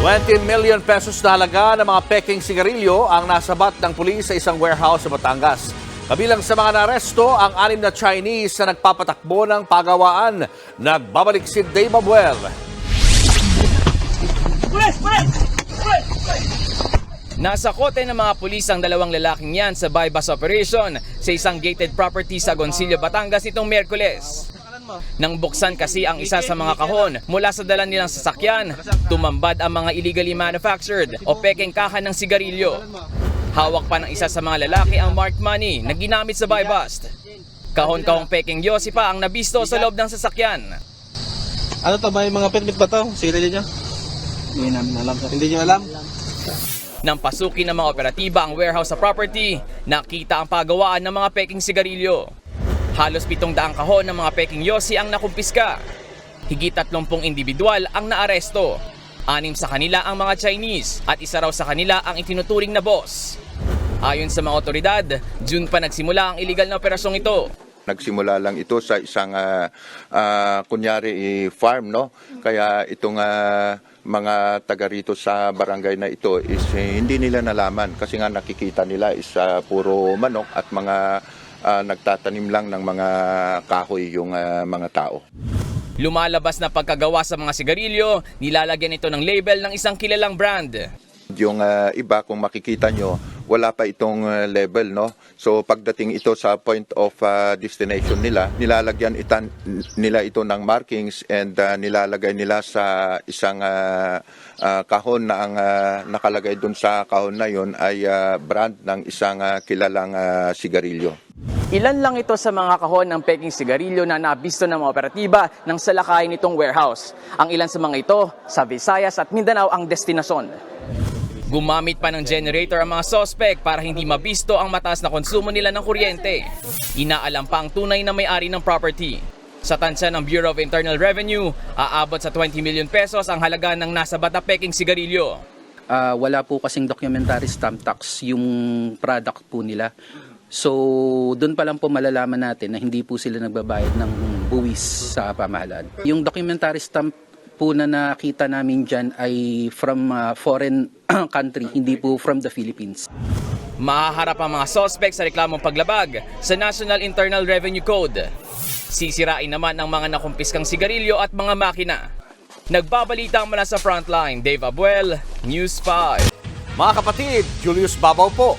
20 million pesos na halaga ng mga peking sigarilyo ang nasabat ng pulis sa isang warehouse sa Batangas. Kabilang sa mga naresto ang anim na Chinese na nagpapatakbo ng pagawaan. Nagbabalik si Dave Abuel. Nasa kote ng mga pulis ang dalawang lalaking yan sa bypass operation sa isang gated property sa Goncillo, Batangas itong Merkules. Nang buksan kasi ang isa sa mga kahon mula sa dala nilang sasakyan, tumambad ang mga illegally manufactured o pekeng kahan ng sigarilyo. Hawak pa ng isa sa mga lalaki ang marked money na ginamit sa buy bust. Kahon-kahong pekeng yosi pa ang nabisto sa loob ng sasakyan. Ano to, may mga permit ba to? Sigarilyo nyo? Hindi namin alam. Hindi nyo alam? Nang pasukin ng mga operatiba ang warehouse sa property, nakita ang pagawaan ng mga peking sigarilyo. Halos pitong daang kahon ng mga peking yosi ang nakumpiska. Higit 30 individual ang naaresto. Anim sa kanila ang mga Chinese at isa raw sa kanila ang itinuturing na boss. Ayon sa mga otoridad, June pa nagsimula ang illegal na operasyong ito. Nagsimula lang ito sa isang ah, ah, kunyari eh, farm no. Kaya itong ah, mga taga rito sa barangay na ito is eh, hindi nila nalaman kasi nga nakikita nila is ah, puro manok at mga ah, nagtatanim lang ng mga kahoy yung ah, mga tao. Lumalabas na pagkagawa sa mga sigarilyo, nilalagyan ito ng label ng isang kilalang brand. Yung ah, iba kung makikita nyo, wala pa itong ah, level no. So pagdating ito sa point of ah, destination nila, nilalagyan itan nila ito ng markings and ah, nilalagay nila sa isang ah, ah, kahon na ang ah, nakalagay dun sa kahon na yon ay ah, brand ng isang ah, kilalang ah, sigarilyo. Ilan lang ito sa mga kahon ng peking sigarilyo na nabisto ng mga operatiba ng salakay nitong warehouse. Ang ilan sa mga ito, sa Visayas at Mindanao ang destinasyon. Gumamit pa ng generator ang mga sospek para hindi mabisto ang mataas na konsumo nila ng kuryente. Inaalam pa ang tunay na may-ari ng property. Sa tansya ng Bureau of Internal Revenue, aabot sa 20 million pesos ang halaga ng nasa bata peking sigarilyo. Ah, wala po kasing documentary stamp tax yung product po nila. So, doon pa lang po malalaman natin na hindi po sila nagbabayad ng buwis sa pamahalaan. Yung documentary stamp po na nakita namin dyan ay from ah, foreign country, hindi po from the Philippines. Mahaharap ang mga sospek sa reklamong paglabag sa National Internal Revenue Code. Sisirain naman ang mga nakumpiskang sigarilyo at mga makina. Nagbabalita mula sa frontline, Dave Abuel, News 5. Mga kapatid, Julius Babaw po.